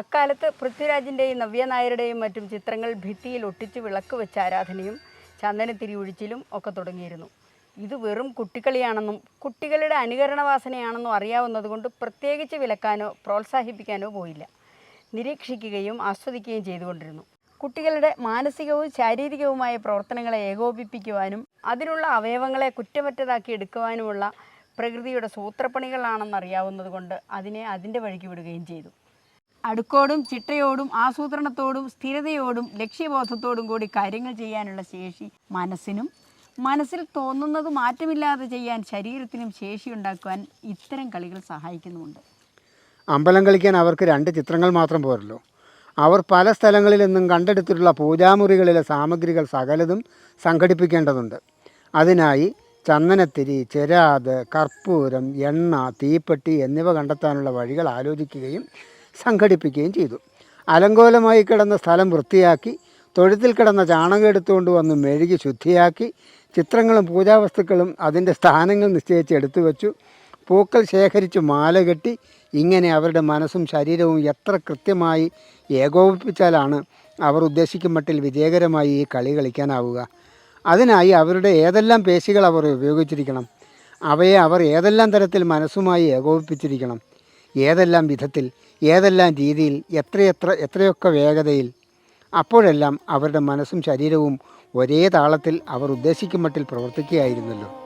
അക്കാലത്ത് പൃഥ്വിരാജിന്റെയും നവ്യ നായരുടെയും മറ്റും ചിത്രങ്ങൾ ഭിത്തിയിൽ ഒട്ടിച്ചു വിളക്ക് വെച്ച ആരാധനയും ചന്ദനത്തിരി ഒഴിച്ചിലും ഒക്കെ തുടങ്ങിയിരുന്നു. ഇത് വെറും കുട്ടിക്കളിയാണെന്നും കുട്ടികളുടെ അനുകരണ വാസനയാണെന്നും അറിയാവുന്നതുകൊണ്ട് പ്രത്യേകിച്ച് വിലക്കാനോ പ്രോത്സാഹിപ്പിക്കാനോ പോയില്ല. നിരീക്ഷിക്കുകയും ആസ്വദിക്കുകയും ചെയ്തുകൊണ്ടിരുന്നു. കുട്ടികളുടെ മാനസികവും ശാരീരികവുമായ പ്രവർത്തനങ്ങളെ ഏകോപിപ്പിക്കുവാനും അതിനുള്ള അവയവങ്ങളെ കുറ്റമറ്റതാക്കി എടുക്കുവാനുമുള്ള പ്രകൃതിയുടെ സൂത്രപ്പണികളാണെന്നറിയാവുന്നതുകൊണ്ട് അതിനെ അതിന്റെ വഴിക്ക് വിടുകയും ചെയ്തു. അടുക്കോടും ചിട്ടയോടും ആസൂത്രണത്തോടും സ്ഥിരതയോടും ലക്ഷ്യബോധത്തോടും കൂടി കാര്യങ്ങൾ ചെയ്യാനുള്ള ശേഷി മനസ്സിനും മനസ്സിൽ തോന്നുന്നത് മാറ്റമില്ലാതെ ചെയ്യാൻ ശരീരത്തിനും ശേഷി ശേഷിയുണ്ടാക്കുവാൻ ഇത്തരം കളികൾ സഹായിക്കുന്നുമുണ്ട്. അമ്പലം കളിക്കാൻ അവർക്ക് രണ്ട് ചിത്രങ്ങൾ മാത്രം പോരല്ലോ. അവർ പല സ്ഥലങ്ങളിൽ നിന്നും കണ്ടെടുത്തിട്ടുള്ള പൂജാമുറികളിലെ സാമഗ്രികൾ സകലതും സംഘടിപ്പിക്കേണ്ടതുണ്ട്. അതിനായി ചന്ദനത്തിരി ചെരാത് കർപ്പൂരം എണ്ണ തീപ്പെട്ടി എന്നിവ കണ്ടെത്താനുള്ള വഴികൾ ആലോചിക്കുകയും സംഘടിപ്പിക്കുകയും ചെയ്തു. അലങ്കോലമായി കിടന്ന സ്ഥലം വൃത്തിയാക്കി തൊഴുത്തിൽ കിടന്ന ചാണകം എടുത്തുകൊണ്ട് വന്ന് മെഴുകി ശുദ്ധിയാക്കി ചിത്രങ്ങളും പൂജാവസ്തുക്കളും അതിന്റെ സ്ഥാനങ്ങൾ നിശ്ചയിച്ച് എടുത്തു വച്ചു. പൂക്കൾ ശേഖരിച്ച് മാല കെട്ടി ഇങ്ങനെ അവരുടെ മനസ്സും ശരീരവും എത്ര കൃത്യമായി ഏകോപിപ്പിച്ചാലാണ് അവർ ഉദ്ദേശിക്കും മട്ടിൽ വിജയകരമായി ഈ കളി കളിക്കാനാവുക. അതിനായി അവരുടെ ഏതെല്ലാം പേശികൾ അവർ ഉപയോഗിച്ചിരിക്കണം? അവയെ അവർ ഏതെല്ലാം തരത്തിൽ മനസ്സുമായി ഏകോപിപ്പിച്ചിരിക്കണം? ഏതെല്ലാം വിധത്തിൽ ഏതെല്ലാം രീതിയിൽ എത്രയെത്ര എത്രയൊക്കെ വേഗതയിൽ. അപ്പോഴെല്ലാം അവരുടെ മനസ്സും ശരീരവും ഒരേ താളത്തിൽ അവർ ഉദ്ദേശിക്കും മട്ടിൽ പ്രവർത്തിക്കുകയായിരുന്നല്ലോ.